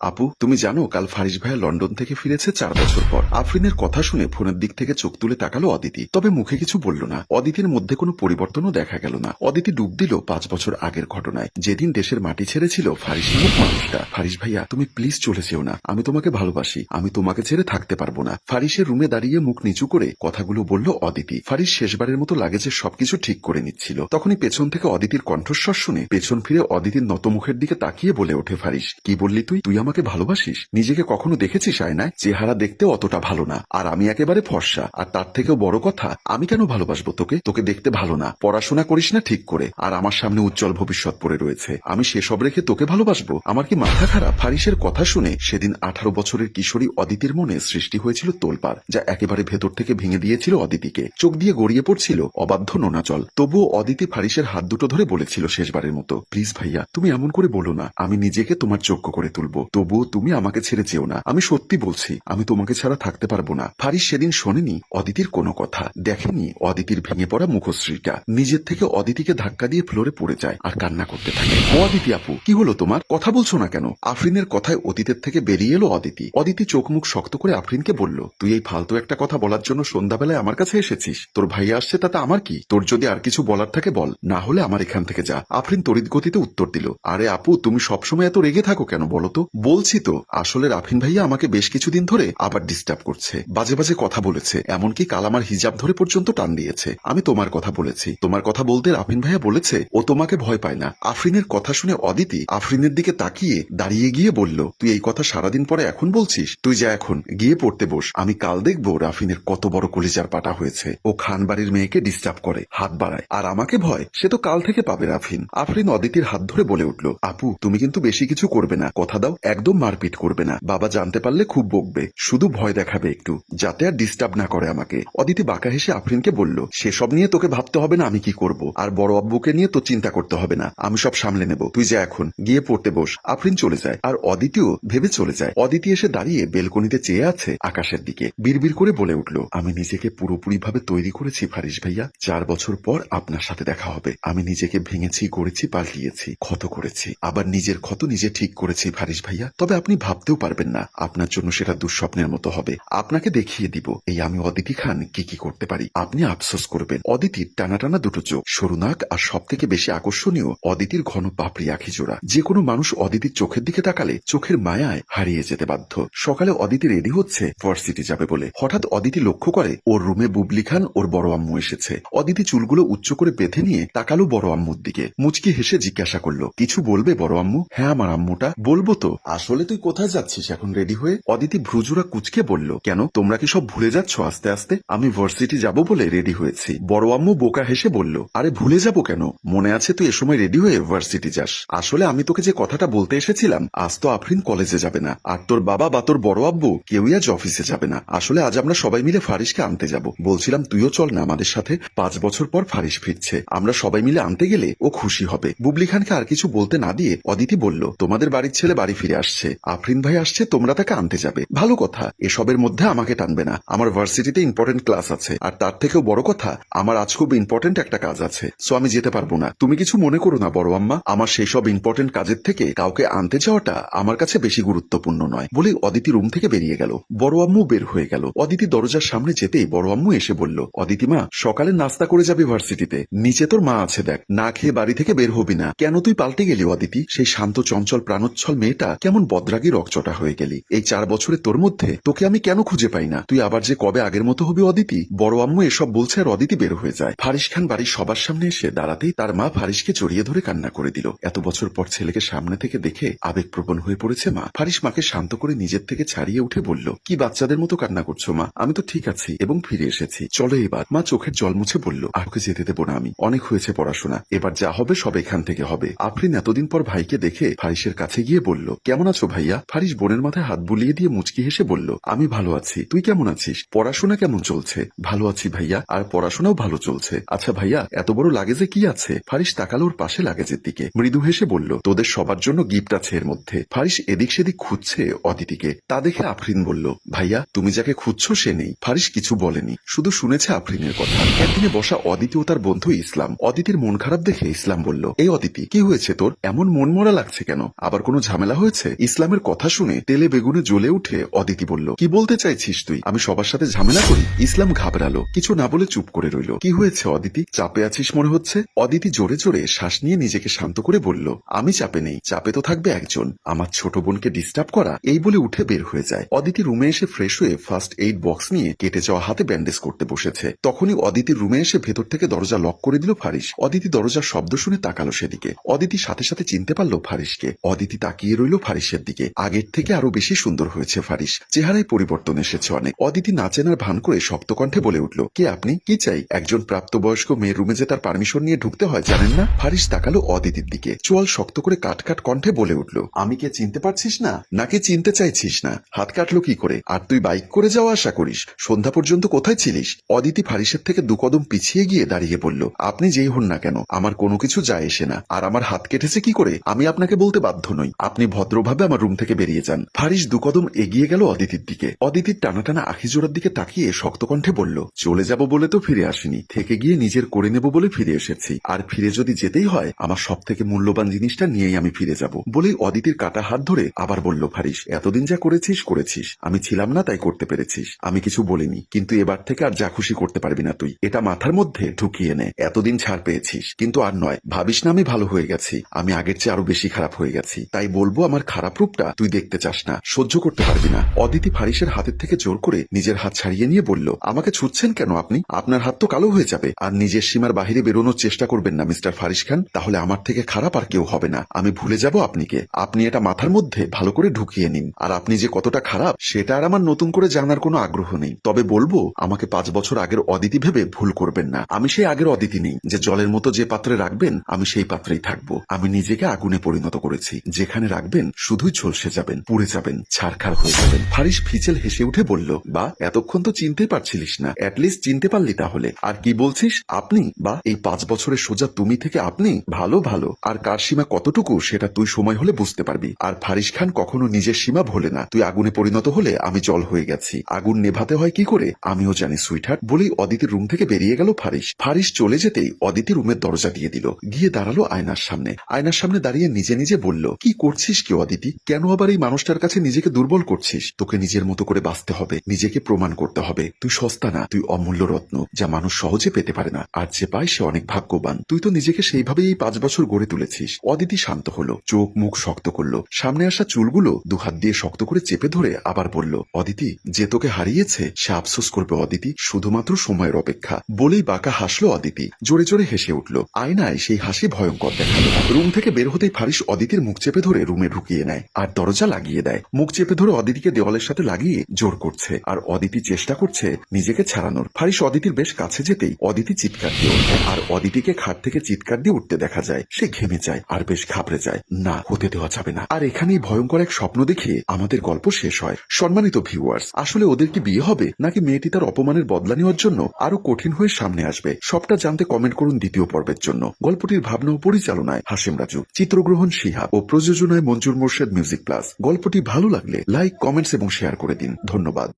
আপু, তুমি জানো, কাল ফারিস ভাইয়া লন্ডন থেকে ফিরেছে চার বছর পর। আফরিনের কথা শুনে ফোনের দিক থেকে চোখ তুলে তাকালো অদিতি। তবে মুখে কিছু বলল না। অদিতির মধ্যে কোনো পরিবর্তনও দেখা গেল না। অদিতি ডুব দিল পাঁচ বছর আগের ঘটনায়। যেদিন দেশের মাটি ছেড়েছিল ফারিস মানুষটা। ফারিস ভাইয়া, তুমি প্লিজ চলে যেও না। আমি তোমাকে ভালোবাসি। আমি তোমাকে ছেড়ে থাকতে পারব না। ফারিসের রুমে দাঁড়িয়ে মুখ নিচু করে কথাগুলো বলল অদিতি। ফারিস শেষবারের মতো লাগেজে সবকিছু ঠিক করে নিচ্ছিল। তখনই পেছন থেকে অদিতির কণ্ঠস্বর শুনে পেছন ফিরে অদিতির নত মুখের দিকে তাকিয়ে বলে ওঠে ফারিস কি বললি তুই? তুই আমাকে ভালোবাসিস? নিজেকে কখনো দেখেছিস আয়নায়? চেহারা দেখতে অতটা ভালো না। আর আমি একেবারে ফর্সা। আর তার থেকেও বড় কথা, আমি কেন ভালোবাসবো তোকে? তোকে দেখতে ভালো না। পড়াশোনা করিস না ঠিক করে। আর আমার সামনে উজ্জ্বল ভবিষ্যৎ পড়ে রয়েছে। আমি সেসব রেখে তোকে ভালোবাসবো। আমার কি মাথা খারাপ? ফারিসের কথা শুনে সেদিন আঠারো বছরের কিশোরী অদিতির মনে সৃষ্টি হয়েছিল তোলপাড়, যা একেবারে ভেতর থেকে ভেঙে দিয়েছিল অদিতিকে। চোখ দিয়ে গড়িয়ে পড়ছিল, অবাধ্য নোনাচল। তবুও অদিতি ফারিসের হাত দুটো ধরে বলেছিল শেষবারের মতো, প্লিজ ভাইয়া, তুমি এমন করে বলো না। আমি নিজেকে তোমার যোগ্য করে তুলবো। তবুও তুমি আমাকে ছেড়ে যেও না। আমি সত্যি বলছি, আমি তোমাকে ছাড়া থাকতে পারব না। ফারিস সেদিন শোনেনি অদিতির কোনো কথা। দেখেনি অদিতির ভেঙে পড়া মুখশ্রীটা। নিজের থেকে অদিতিকে ধাক্কা দিয়ে ফ্লোরে পড়ে যায় আর কান্না করতে থাকে। ও অদিতি আপু, কি হলো তোমার? কথা বলছো না কেন? আফরিনের কথায় অতীতের থেকে বেরিয়ে এলো অদিতি। অদিতি চোখ মুখ শক্ত করে আফরিনকে বলল, তুই এই ফালতু একটা কথা বলার জন্য সন্ধ্যাবেলায় আমার কাছে এসেছিস। তোর ভাইয়া আসছে তাতে আমার কি? তোর যদি আর কিছু বলার থাকে বল। না হলে আমার এখান থেকে যা। আফরিন তড়িৎ গতিতে উত্তর দিল, আরে আপু, তুমি সবসময় এত রেগে থাকো কেন বলো তো? বলছি তো, আসলে রাফিন ভাইয়া আমাকে বেশ কিছুদিন ধরে আবার ডিস্টার্ব করছে। বাজে বাজে কথা বলেছে, এমনকি কাল আমার হিজাব ধরে পর্যন্ত টান দিয়েছে। আমি তোমার কথা বলেছি। তোমার কথা বলতে রাফিন ভাইয়া বলেছে, ও তোমাকে ভয় পায় না। আফরিনের কথা শুনে অদিতি আফরিনের দিকে তাকিয়ে দাঁড়িয়ে গিয়ে বলল, তুই এই কথা সারাদিন পরে এখন বলছিস? তুই যা এখন, গিয়ে পড়তে বস। আমি কাল দেখব রাফিনের কত বড় কলিজার পাটা হয়েছে। ও খান বাড়ির মেয়েকে ডিস্টার্ব করে, হাত বাড়ায়। আর আমাকে ভয়, সে তো কাল থেকে পাবে রাফিন। আফরিন অদিতির হাত ধরে বলে উঠল, আপু, তুমি কিন্তু বেশি কিছু করবে না। কথা দাও একদম মারপিট করবে না। বাবা জানতে পারলে খুব বকবে। শুধু ভয় দেখাবে একটু, যাতে আর ডিস্টার্ব না করে আমাকে। অদিতি বাঁকা হেসে আফরিনকে বলল, সেসব নিয়ে তোকে ভাবতে হবে না, আমি কি করব? আর বড় আব্বুকে নিয়ে তো চিন্তা করতে হবে না। আমি সব সামলে নেব। তুই যা এখন, গিয়ে পড়তে বস। আফরিন চলে যায়। আর অদিতিও ভেবে চলে যায়। অদিতি এসে দাঁড়িয়ে বেলকনিতে চেয়ে আছে আকাশের দিকে। বিড়বিড় করে বলে উঠল, আমি নিজেকে পুরোপুরি ভাবে তৈরি করেছি ফারিস ভাইয়া। চার বছর পর আপনার সাথে দেখা হবে। আমি নিজেকে ভেঙেছি, গড়েছি, পাল্টিয়েছি, ক্ষত করেছি। আবার নিজের ক্ষত নিজে ঠিক করেছি ফারিস ভাইয়া। তবে আপনি ভাবতেও পারবেন না, আপনার জন্য সেটা দুঃস্বপ্নের মতো হবে। আপনাকে দেখিয়ে দিব, এই আমি অদিতি খান, কি কি করতে পারি। আপনি আফসোস করবেন। অদিতির টানা টানা দুটো চোখ, সরু নাক আর সব থেকে বেশি আকর্ষণীয় অদিতির ঘন পাপড়ি আখি জোড়া। যে কোনো মানুষ অদিতির চোখের দিকে তাকালে চোখের মায়ায় হারিয়ে যেতে বাধ্য। সকালে অদিতি রেডি হচ্ছে ভার্সিটি যাবে বলে। হঠাৎ অদিতি লক্ষ্য করে, ওর রুমে বুবলি খান, ওর বড় আম্মু এসেছে। অদিতি চুলগুলো উচ্চ করে বেঁধে নিয়ে তাকালো বড় আম্মুর দিকে। মুচকি হেসে জিজ্ঞাসা করল, কিছু বলবে বড় আম্মু? হ্যাঁ আমার আম্মুটা, বলব তো। আসলে তুই কোথায় যাচ্ছিস এখন রেডি হয়ে? অদিতি ভ্রুজুরা কুচকে বলল, কেন? তোমরা কি সব ভুলে যাচ্ছ আস্তে আস্তে? আমি ভার্সিটি যাব বলে রেডি হয়েছি। বড় আম্মু বোকা হেসে বলল, আরে ভুলে যাব কেন? মনে আছে তুই এ সময় রেডি হয়ে ভার্সিটি যাস। আসলে আমি তোকে যে কথাটা বলতে এসেছিলাম, আজ তো আফরিন কলেজে যাবে না। আর তোর বাবা বা তোর বড় আব্বু কেউই আজ অফিসে যাবে না। আসলে আজ আমরা সবাই মিলে ফারিসকে আনতে যাব। বলছিলাম, তুইও চল না, আমাদের সাথে পাঁচ বছর পর ফারিস ফিরছে। আমরা সবাই মিলে আনতে গেলে ও খুশি হবে। বুবলি খানকে আর কিছু বলতে না দিয়ে অদিতি বলল, তোমাদের বাড়ির ছেলে বাড়ি ফিরে আসছে। আফরিন ভাই আসছে, তোমরা তাকে আনতে যাবে। ভালো কথা, এসবের মধ্যে আমাকে টানবে না। আমার ভার্সিটিতে ইম্পর্টেন্ট ক্লাস আছে। আর তার থেকেও বড় কথা, আমার আজ খুব ইম্পর্টেন্ট একটা কাজ আছে। সো আমি যেতে পারব না। তুমি কিছু মনে করো না, বড় আম্মা। আমার সেই সব ইম্পর্টেন্ট কাজের থেকে কাউকে আনতে যাওয়াটা আমার কাছে বেশি গুরুত্বপূর্ণ নয়। বলে অদিতি রুম থেকে বেরিয়ে গেল। বড় আম্মু বের হয়ে গেল। অদিতি দরজার সামনে যেতেই বড় আম্মু এসে বলল, অদিতি মা, সকালে নাস্তা করে যাবি ভার্সিটিতে। নিচে তোর মা আছে, দেখ। না খেয়ে বাড়ি থেকে বের হবি না। কেন তুই পাল্টে গেলি, অদিতি? সেই শান্ত, চঞ্চল, প্রাণোচ্ছল মেয়েটা কেমন বদরাগী রকচটা হয়ে গেলি। এই চার বছরে তোর মধ্যে তোকে আমি কেন খুঁজে পাই না? তুই আবার যে কবে আগের মতো হবি অদিতি? বড় আম্মু এসব বলছে আর অদিতি বের হয়ে যায়। ফারিস খান বাড়ির সবার সামনে এসে দাঁড়াতেই তার মা ফারিসকে জড়িয়ে ধরে কান্না করে দিল। এত বছর পর ছেলেকে সামনে থেকে দেখে আবেগপ্রবণ হয়ে পড়েছে মা। ফারিস মাকে শান্ত করে নিজের থেকে ছাড়িয়ে উঠে বলল, কি বাচ্চাদের মতো কান্না করছ মা? আমি তো ঠিক আছি এবং ফিরে এসেছি। চলো এবার। মা চোখের জল মুছে বলল, আর যেতে দেবো না আমি। অনেক হয়েছে পড়াশোনা। এবার যা হবে সব এখান থেকে হবে। আফরিন এতদিন পর ভাইকে দেখে ফারিসের কাছে গিয়ে বলল কেমন আছো ভাইয়া? ফারিস বোনের মাথায় হাত বুলিয়ে দিয়ে মুচকি হেসে বলল, আমি ভালো আছি। তুই কেমন আছিস? পড়াশোনা কেমন চলছে? ভালো আছি ভাইয়া, আর পড়াশোনাও ভালো চলছে। আচ্ছা ভাইয়া, এত বড় লাগেজে কি আছে? ফারিস তাকালো ওর পাশে লাগেজের দিকে। মৃদু হেসে বলল, তোদের সবার জন্য গিফট আছে এর মধ্যে। ফারিস এদিক সেদিক খুঁজছে অদিতিকে। তা দেখে আফরিন বলল, ভাইয়া, তুমি যাকে খুঁজছো সে নেই। ফারিস কিছু বলেনি, শুধু শুনেছে আফরিনের কথা। একদিনে বসা অদিতি ও তার বন্ধু ইসলাম। অদিতির মন খারাপ দেখে ইসলাম বলল, এই অদিতি, কি হয়েছে তোর? এমন মন মরা লাগছে কেন? আবার কোনো ঝামেলা হয়েছে? হয়েছে ইসলামের কথা শুনে তেলে বেগুনে জ্বলে উঠে অদিতি বলল, কি বলতে চাইছিস তুই? আমি সবার সাথে ঝামেলা করি? ইসলাম ঘাবড়ালো, কিছু না বলে চুপ করে রইল। কি হয়েছে অদিতি? চাপে আছিস মনে হচ্ছে? অদিতি জোরে জোরে শ্বাস নিয়ে নিজেকে শান্ত করে বলল, আমি চাপে নেই, চাপে তো থাকবে একজন। আমার ছোট বোনকে ডিস্টার্ব করা, এই বলে উঠে বের হয়ে যায়। অদিতি রুমে এসে ফ্রেশ হয়ে ফার্স্ট এইড বক্স নিয়ে কেটে যাওয়া হাতে ব্যান্ডেজ করতে বসেছে। তখনই অদিতির রুমে এসে ভেতর থেকে দরজা লক করে দিল ফারিস অদিতি দরজার শব্দ শুনে তাকালো সেদিকে। অদিতি সাথে সাথে চিনতে পারল ফারিসকে অদিতি তাকিয়ে রইল ফারিসের দিকে। আগের থেকে আরও বেশি সুন্দর হয়েছে ফারিস। চেহারায় পরিবর্তন এসেছে অনেক। অদিতি না চেনার ভান করে শক্ত কণ্ঠে বলে উঠল, কে আপনি? কি চাই? একজন প্রাপ্তবয়স্ক মেয়ের রুমে যে তার পারমিশন নিয়ে ঢুকতে হয়, জানেন না? ফারিস তাকালো অদিতির দিকে। চোয়াল শক্ত করে কাট কাট কণ্ঠে বলে উঠল, আমি কে চিনতে পারছিস না? নাকি চিনতে চাইছিস না? হাত কাটলো কি করে? আর তুই বাইক করে যাওয়া আশা করিস? সন্ধ্যা পর্যন্ত কোথায় ছিলিস? অদিতি ফারিসের থেকে দু কদম পিছিয়ে গিয়ে দাঁড়িয়ে বলল, আপনি যেই হন না কেন? আমার কোনো কিছু যায় এসে না। আর আমার হাত কেটেছে কি করে? আমি আপনাকে বলতে বাধ্য নই। আপনি ভদ্রভাবে আমার রুম থেকে বেরিয়ে যান। ফারিস দু কদম এগিয়ে গেল অদিতির দিকে। অদিতির টানা টানা আখি জোড়ার দিকে তাকিয়ে শক্ত কণ্ঠে বলল, চলে যাব বলে তো ফিরে আসিনি। থেকে গিয়ে নিজের করে নেব বলে ফিরে এসেছি। আর ফিরে যদি যেতেই হয়, আমার সব থেকে মূল্যবান জিনিসটা নিয়েই আমি ফিরে যাব। বলেই অদিতির কাটা হাত ধরে আবার বলল ফারিস এতদিন যা করেছিস করেছিস। আমি ছিলাম না, তাই করতে পেরেছিস। আমি কিছু বলিনি। কিন্তু এবার থেকে আর যা খুশি করতে পারবি না তুই। এটা মাথার মধ্যে ঢুকিয়ে নে। এতদিন ছাড় পেয়েছিস। কিন্তু আর নয়, ভাবিস না আমি ভালো হয়ে গেছি। আমি আগের চেয়ে আরও বেশি খারাপ হয়ে গেছি। তাই বলব আমার খারাপ রূপটা তুই দেখতে চাস না, সহ্য করতে পারবি না। অদিতি ফারিসের হাতের থেকে জোর করে নিজের হাত ছাড়িয়ে নিয়ে বলল, আমাকে ছুটছেন কেন আপনি? আপনার হাত তো কালো হয়ে যাবে। আর নিজের সীমার বাহিরে বেরোনোর চেষ্টা করবেন না, মিস্টার ফারিস খান। তাহলে আমার থেকে খারাপ আর কেউ হবে না। আমি ভুলে যাব আপনিকে। আপনি এটা মাথার মধ্যে ভালো করে ঢুকিয়ে নিন। আর আপনি যে কতটা খারাপ, সেটা আর আমার নতুন করে জানার কোনো আগ্রহ নেই। তবে বলব, আমাকে পাঁচ বছর আগের অদিতি ভেবে ভুল করবেন না। আমি সেই আগের অদিতি নেই। যে জলের মতো যে পাত্রে রাখবেন, আমি সেই পাত্রেই থাকব। আমি নিজেকে আগুনে পরিণত করেছি। যেখানে রাখবেন শুধুই ঝলসে যাবেন, পুড়ে যাবেন, ছারখার হয়ে যাবেন। ফারিস ফিচেল হেসে উঠে বলল, বা, এতক্ষণ তো চিনতেই পারছিলিস না। অ্যাটলিস্ট চিনতে পারলি তাহলে। আর কি বলছিস? আপনি? বা, এই পাঁচ বছরের সোজা তুমি থেকে আপনি? ভালো ভালো। আর কার সীমা কতটুকু, সেটা তুই সময় হলে বুঝতে পারবি। আর ফারিস খান কখনো নিজের সীমা ভোলে না। তুই আগুনে পরিণত হলে আমি জল হয়ে গেছি। আগুন নেভাতে হয় কি করে? আমিও জানি সুইটহার্ট বলেই অদিতির রুম থেকে বেরিয়ে গেল ফারিস ফারিস চলে যেতেই অদিতি রুমের দরজা দিয়ে দিল। গিয়ে দাঁড়াল আয়নার সামনে। আয়নার সামনে দাঁড়িয়ে নিজে নিজে বলল, কি করছিস কি অদিতি? কেন আবার এই মানুষটার কাছে নিজেকে দুর্বল করছিস? তোকে নিজের মতো করে বাঁচতে হবে, নিজেকে প্রমাণ করতে হবে। তুই সস্তা না, তুই অমূল্য রত্ন, যা মানুষ সহজে পেতে পারে না। আর যে পায় সে অনেক ভাগ্যবান। তুই তো নিজেকে সেইভাবেই এই পাঁচ বছর গড়ে তুলেছিস। অদিতি শান্ত হলো, চোখ মুখ শক্ত করল। সামনে আসা চুলগুলো দুহাত দিয়ে শক্ত করে চেপে ধরে আবার বলল, অদিতি, যে তোকে হারিয়েছে, সে আফসোস করবে অদিতি, শুধুমাত্র সময়ের অপেক্ষা। বলেই বাঁকা হাসলো অদিতি। জোরে জোরে হেসে উঠল। আয়নায় সেই হাসি ভয়ঙ্কর দেখাল। রুম থেকে বের হতেই ফারিস অদিতির মুখ চেপে ধরে রুমে ঢুকিয়ে নেয়। আর দরজা লাগিয়ে দেয়। মুখ চেপে ধরে অদিতিকে দেওয়ালের সাথে লাগিয়ে জোর করছে। আর অদিতি চেষ্টা করছে নিজেকে ছাড়ানোর। ফারিস অদিতির বেশ কাছে যেতেই অদিতি চিৎকার দিয়ে ওঠে। আর অদিতিকে খাট থেকে চিৎকার দিয়ে উঠতে দেখা যায়। সে ঘেমে যায় আর বেশ ঘাবড়ে যায়। না, হতে দেওয়া যাবে না। আর এখানেই ভয়ঙ্কর এক স্বপ্ন দেখে আমাদের গল্প শেষ হয়। সম্মানিত ভিউয়ার্স আসলে ওদের কি বিয়ে হবে? নাকি মেয়েটি তার অপমানের বদলা নেওয়ার জন্য আরও কঠিন হয়ে সামনে আসবে? সবটা জানতে কমেন্ট করুন দ্বিতীয় পর্বের জন্য। গল্পটির ভাবনা ও পরিচালনায় হাসিম রাজু। চিত্রগ্রহণ সিহা ও প্রযোজনায় মঞ্জুর মোর্শেদ মিউজিক প্লাস। গল্পটি ভালো লাগলে লাইক কমেন্টস এবং শেয়ার করে দিন। ধন্যবাদ।